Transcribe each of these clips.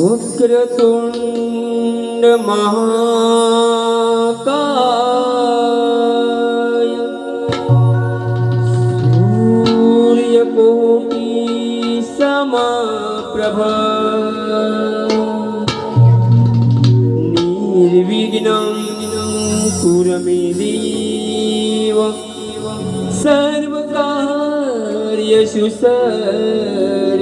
ઉગ્રતુંડ મહાકાય સૂર્યકોટિ સમાપ્રભા નિર્વિઘ્ન કુરમે દેવ સર્વકાર્યુ સર્વદા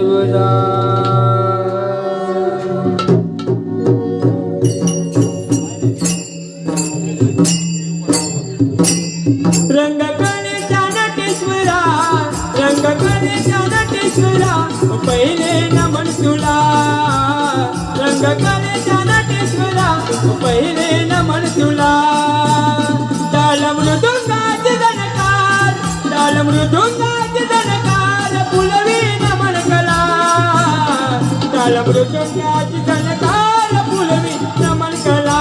शौनटेश्वरा पहिले नमन तुला रंग कलेच्या नटेश्वरा पहिले नमन तुला ताल मृदुंगाचे दणकार दणकार पुलवी नमन कला ताल दणकार पुलवी नमन कला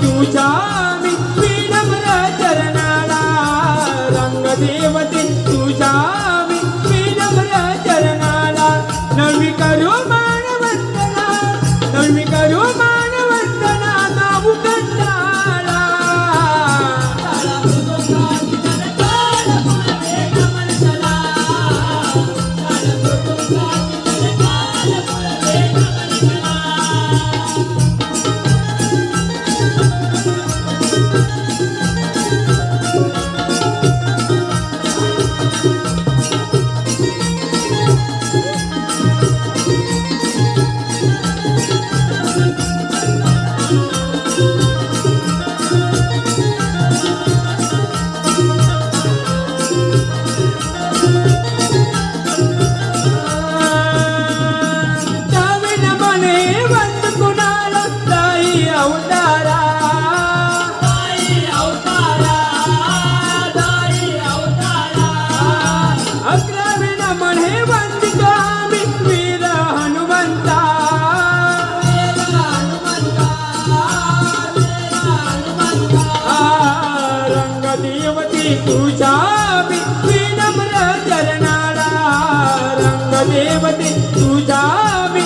独家。